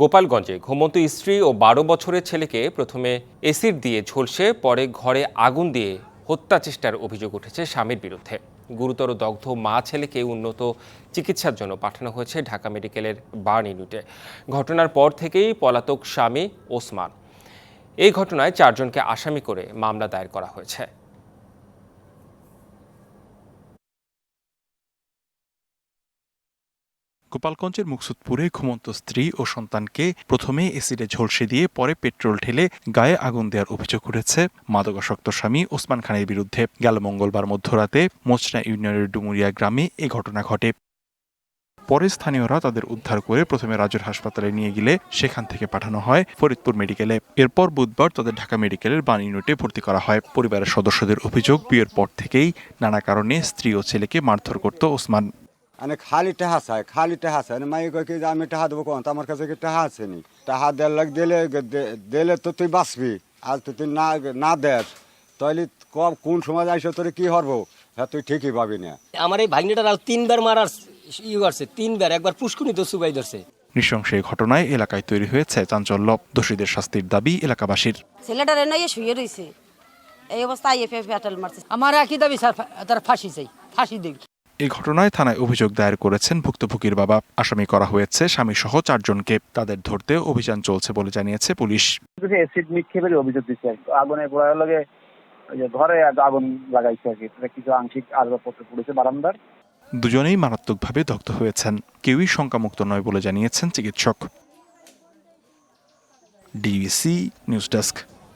গোপালগঞ্জে ঘুমন্ত স্ত্রী ও বারো বছরের ছেলেকে প্রথমে এসিড দিয়ে ঝলসে, পরে ঘরে আগুন দিয়ে হত্যা চেষ্টার অভিযোগ উঠেছে স্বামীর বিরুদ্ধে। গুরুতর দগ্ধ মা ছেলেকে উন্নত চিকিৎসার জন্য পাঠানো হয়েছে ঢাকা মেডিকেলের বার্ন ইউনিটে। ঘটনার পর থেকেই পলাতক স্বামী ওসমান। এই ঘটনায় চারজনকে আসামি করে মামলা দায়ের করা হয়েছে। গোপালগঞ্জের মুকসুদপুরে ঘুমন্ত স্ত্রী ও সন্তানকে প্রথমে এসিডে ঝলসে দিয়ে পরে পেট্রোল ঢেলে গায়ে আগুন দেওয়ার অভিযোগ উঠেছে। মাদকাসক্ত স্বামী ওসমান খানের বিরুদ্ধে গেল মঙ্গলবার মধ্যরাতে মোচনা ইউনিয়নের ডুমুরিয়া গ্রামে এ ঘটনা ঘটে। পরে স্থানীয়রা তাদের উদ্ধার করে প্রথমে রাজুর হাসপাতালে নিয়ে গেলে সেখান থেকে পাঠানো হয় ফরিদপুর মেডিকেলে। এরপর বুধবার তাদের ঢাকা মেডিকেলের বান ইউনিটে ভর্তি করা হয়। পরিবারের সদস্যদের অভিযোগ, বিয়ের পর থেকেই নানা কারণে স্ত্রী ও ছেলেকে মারধর করত ওসমান। মানে খালি টাহা চায় খালি টাহা চায়। মাই কয় কি যে আমি টাহা দেবো কোন? আমার কাছে কি টাহা আছে নি? টাহা দেড় লাখ দিলে দে- দিলে তো তুই বাঁচবি আর তো তুই না না দেস। তাহলে কব কোন সময় আইসো তোর কি হরবো? হ্যাঁ তুই ঠিকই পাবি না। আমার এই ভাগ্নিটার আর তিনবার মারার ই করছে তিনবার একবার পুষ্কুনি তো সুবাই ধরছে। নৃশংস এই ঘটনায় এলাকায় তৈরি হয়েছে চাঞ্চল্য। দোষীদের শাস্তির দাবি এলাকাবাসীর। ছেলেটার এনে শুয়ে রয়েছে এই অবস্থায় এফে প্যাটেল মারছে। আমার একই দাবি স্যার তার ফাঁসি চাই ফাঁসি দিক এই ঘটনায় থানায় অভিযোগ দায়ের করেছেন ভুক্তভোগীর বাবা। আসামি করা হয়েছে স্বামী সহ চারজনকে। তাদের ধরতে অভিযান চলছে বলে জানিয়েছে পুলিশ। অ্যাসিড নিক্ষেপের অভিযোগ দিচ্ছে। আগুনে পোড়ার লগে ঘরে আগ- আগুন লাগাইছে আর কি। কিছু আংশিক আসবাবপত্র পড়েছে বারান্দার। দুজনেই মারাত্মকভাবে দগ্ধ হয়েছেন। কেউই শঙ্কামুক্ত নয় বলে জানিয়েছেন চিকিৎসক। DBC news desk.